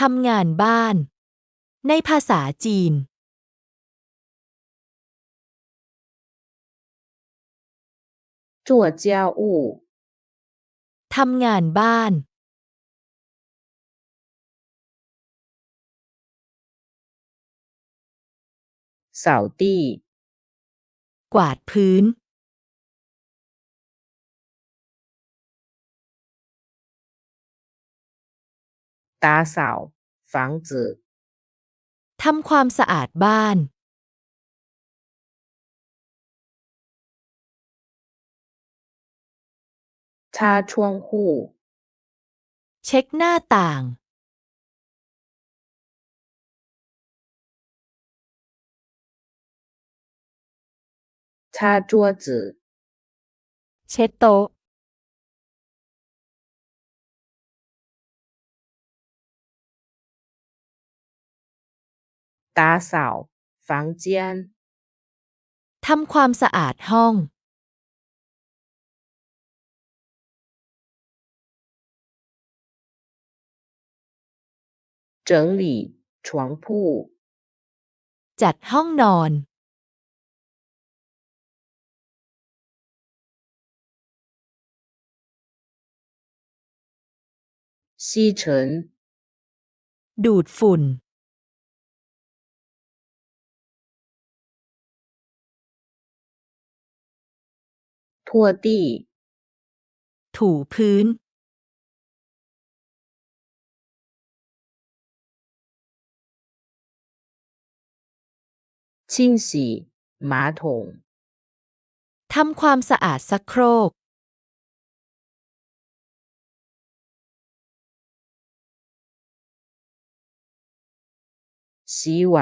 ทำงานบ้าน ในภาษาจีน จัวเจียอู่ทำงานบ้าน เสาตี้ กวาดพื้น 打扫房子， ทำความสะอาดบ้าน 擦窗户， เช็คหน้าต่าง 擦桌子， เช็ดโต๊ะ 打扫房间， ทำความสะอาดห้อง 整理床铺， จัดห้องนอน 吸尘， ดูดฝุ่น 拖地， ถูพื้น 清洗马桶， ทำความสะอาดซักโครก 洗碗，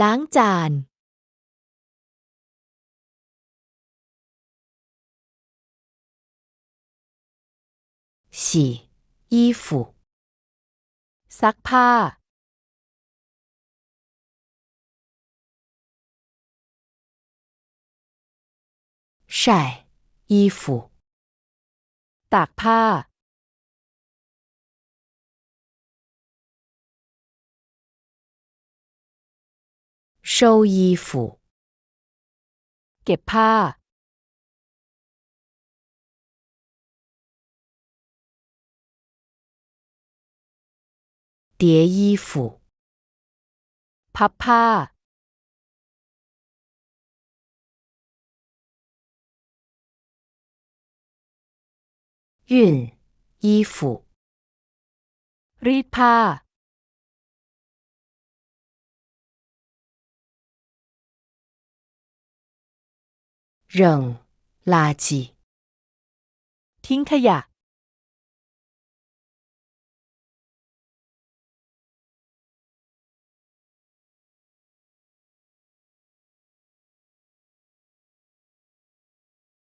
ล้างจาน 洗衣服ซักผ้า 晒衣服ตากผ้า 收衣服เก็บผ้า 叠衣服พับผ้า 熨衣服รีดผ้า 扔垃圾ทิ้งขยะ